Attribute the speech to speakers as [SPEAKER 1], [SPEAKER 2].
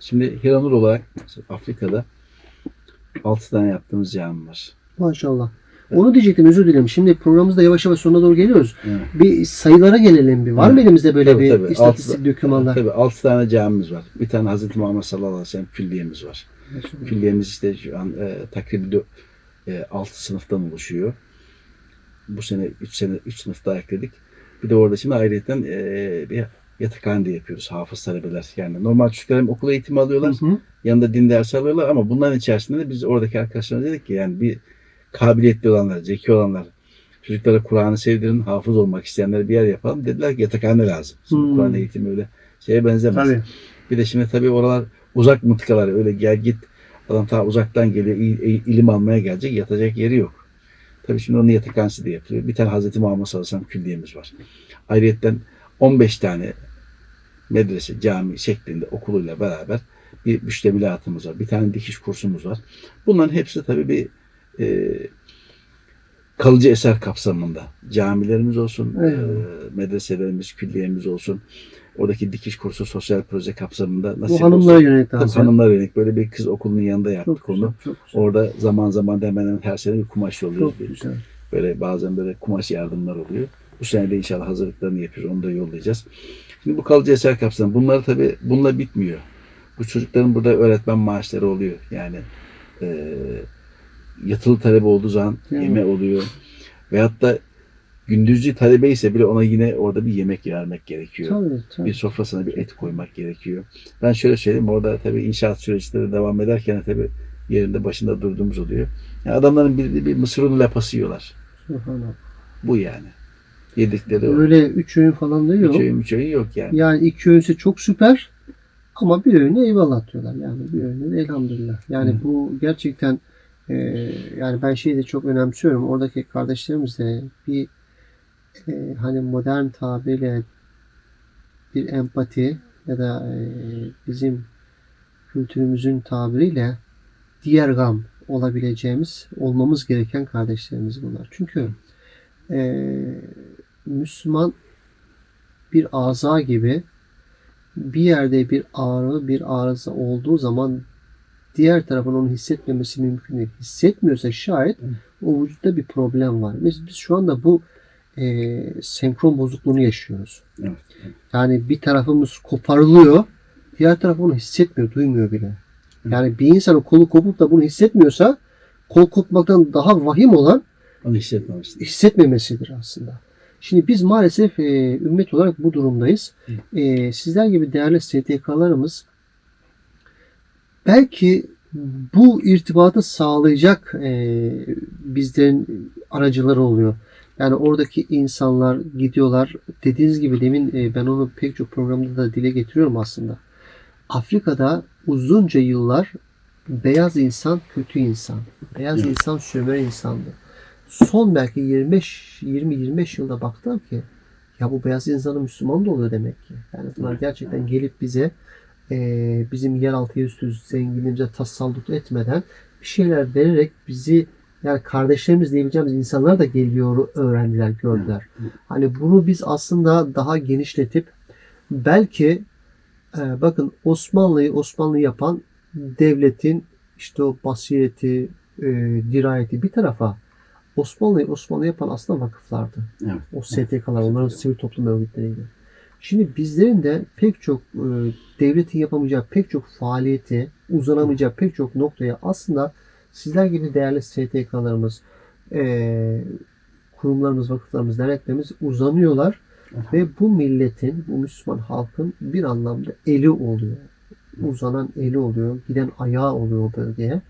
[SPEAKER 1] Şimdi Hiranur olarak Afrika'da 6 tane yaptığımız cami var.
[SPEAKER 2] Maşallah. Onu diyecektim özür dilerim. Şimdi programımızda yavaş yavaş sonuna doğru geliyoruz.
[SPEAKER 1] Evet.
[SPEAKER 2] Bir sayılara gelelim bir. Var mı
[SPEAKER 1] Evet.
[SPEAKER 2] elimizde böyle
[SPEAKER 1] Tabii,
[SPEAKER 2] bir
[SPEAKER 1] tabii.
[SPEAKER 2] istatistik
[SPEAKER 1] Altı-
[SPEAKER 2] dokümanlar?
[SPEAKER 1] Tabii 6 tane camimiz var. Bir tane Hazreti Muhammed sallallahu aleyhi ve sellem külliyemiz var. Külliyemiz işte şu an e, takribi 6 sınıftan oluşuyor. Bu sene 3 sene 3 sınıf daha ekledik. Bir de orada şimdi ayrıyeten e, bir yatakhane de yapıyoruz. Hafız talebeler. Yani normal çocuklar hem okul eğitimi alıyorlar.
[SPEAKER 2] Hı hı.
[SPEAKER 1] yanında din dersi alıyorlar ama bunların içerisinde de biz oradaki arkadaşlarına dedik ki yani bir kabiliyetli olanlar, zeki olanlar, çocuklara Kur'an'ı sevdirin, hafız olmak isteyenlere bir yer yapalım. Dediler ki yatakhane lazım. Şimdi
[SPEAKER 2] Hmm.
[SPEAKER 1] Kur'an eğitimi öyle şeye benzemez.
[SPEAKER 2] Tabii.
[SPEAKER 1] Bir de şimdi tabii oralar uzak mıntıkalar öyle gel git adam ta uzaktan geliyor il- ilim almaya gelecek yatacak yeri yok. Tabii şimdi onun yatakhanesi de yapılıyor. Bir tane Hazreti Muhammed sallallahu aleyhi ve sellem külliyemiz var. Ayrıyeten 15 tane medrese, cami şeklinde okuluyla beraber bir müştemilatımız var. Bir tane dikiş kursumuz var. Bunların hepsi tabii bir e, kalıcı eser kapsamında. Camilerimiz olsun,
[SPEAKER 2] Evet.
[SPEAKER 1] e, medreselerimiz, külliyemiz olsun. Oradaki dikiş kursu sosyal proje kapsamında nasip
[SPEAKER 2] Bu hanımlara yönelik
[SPEAKER 1] Tabii hanımlara yönelik böyle bir kız okulunun yanında yaptık
[SPEAKER 2] Çok güzel,
[SPEAKER 1] onu.
[SPEAKER 2] çok güzel.
[SPEAKER 1] Orada zaman zaman da hemen hemen her sene bir kumaş yolluyoruz.
[SPEAKER 2] Çok güzel.
[SPEAKER 1] Böyle bazen böyle kumaş yardımlar oluyor. Bu sene de inşallah hazırlıklarını yapıyoruz. Onu da yollayacağız. Şimdi bu kalıcı eser kapsamında. Bunlar tabii bununla bitmiyor. Bu çocukların burada öğretmen maaşları oluyor. Yani e, yatılı talebe olduğu zaman
[SPEAKER 2] Evet.
[SPEAKER 1] yeme oluyor. Veyahut da gündüzcü talebe ise bile ona yine orada bir yemek vermek gerekiyor.
[SPEAKER 2] Tabii, tabii.
[SPEAKER 1] Bir sofrasına bir et koymak gerekiyor. Ben şöyle söyleyeyim orada tabii inşaat süreçleri devam ederken tabii yerinde başında durduğumuz oluyor. Yani adamların bir, bir mısır unu lapası yiyorlar. Bu yani. Yedikleri o.
[SPEAKER 2] Öyle üç öğün falan da yok.
[SPEAKER 1] Üç öğün, üç öğün yok yani.
[SPEAKER 2] Yani iki öğünse çok süper ama bir öğüne eyvallah diyorlar. Yani bir öğüne elhamdülillah. Yani
[SPEAKER 1] Hı.
[SPEAKER 2] bu gerçekten e, yani ben şeyi de çok önemsiyorum. Oradaki kardeşlerimiz de bir e, hani modern tabirle bir empati ya da e, bizim kültürümüzün tabiriyle diğer gam olabileceğimiz, olmamız gereken kardeşlerimiz bunlar. Çünkü e, Müslüman bir aza gibi bir yerde bir ağrı, bir arıza olduğu zaman diğer tarafın onu hissetmemesi mümkün değil. Hissetmiyorsa şayet o vücutta bir problem var. Biz, biz şu anda bu e, senkron bozukluğunu yaşıyoruz.
[SPEAKER 1] Evet.
[SPEAKER 2] Yani bir tarafımız koparılıyor, diğer taraf onu hissetmiyor, duymuyor bile. Yani bir insanın kolu kopup da bunu hissetmiyorsa kol kopmaktan daha vahim olan
[SPEAKER 1] Onu
[SPEAKER 2] hissetmemesidir aslında. Şimdi biz maalesef e, ümmet olarak bu durumdayız. E, sizler gibi değerli STK'larımız belki bu irtibatı sağlayacak e, bizlerin aracıları oluyor. Yani oradaki insanlar gidiyorlar. Dediğiniz gibi demin e, ben onu pek çok programda da dile getiriyorum aslında. Afrika'da uzunca yıllar beyaz insan kötü insan. Beyaz
[SPEAKER 1] Evet.
[SPEAKER 2] insan sömür insandı. Son belki 25 20-25 yılda baktım ki ya bu beyaz insanın Müslüman da oluyor demek ki. Yani bunlar gerçekten gelip bize e, bizim yeraltı yerüstü zenginliğimize tasallut etmeden bir şeyler vererek bizi yani kardeşlerimiz diyebileceğimiz insanlar da geliyor öğrendiler, gördüler. Hani bunu biz aslında daha genişletip belki e, bakın Osmanlı'yı Osmanlı yapan devletin işte o basireti, e, dirayeti bir tarafa Osmanlı'yı Osmanlı yapan aslında vakıflardı.
[SPEAKER 1] Evet.
[SPEAKER 2] O STK'lar, onların sivil toplum örgütleriydi. Şimdi bizlerin de pek çok e, devletin yapamayacağı pek çok faaliyeti, uzanamayacağı pek çok noktaya aslında sizler gibi değerli STK'larımız, e, kurumlarımız, vakıflarımız, derneklerimiz uzanıyorlar ve bu milletin, bu Müslüman halkın bir anlamda eli oluyor. Uzanan eli oluyor, giden ayağı oluyor o bölgeye.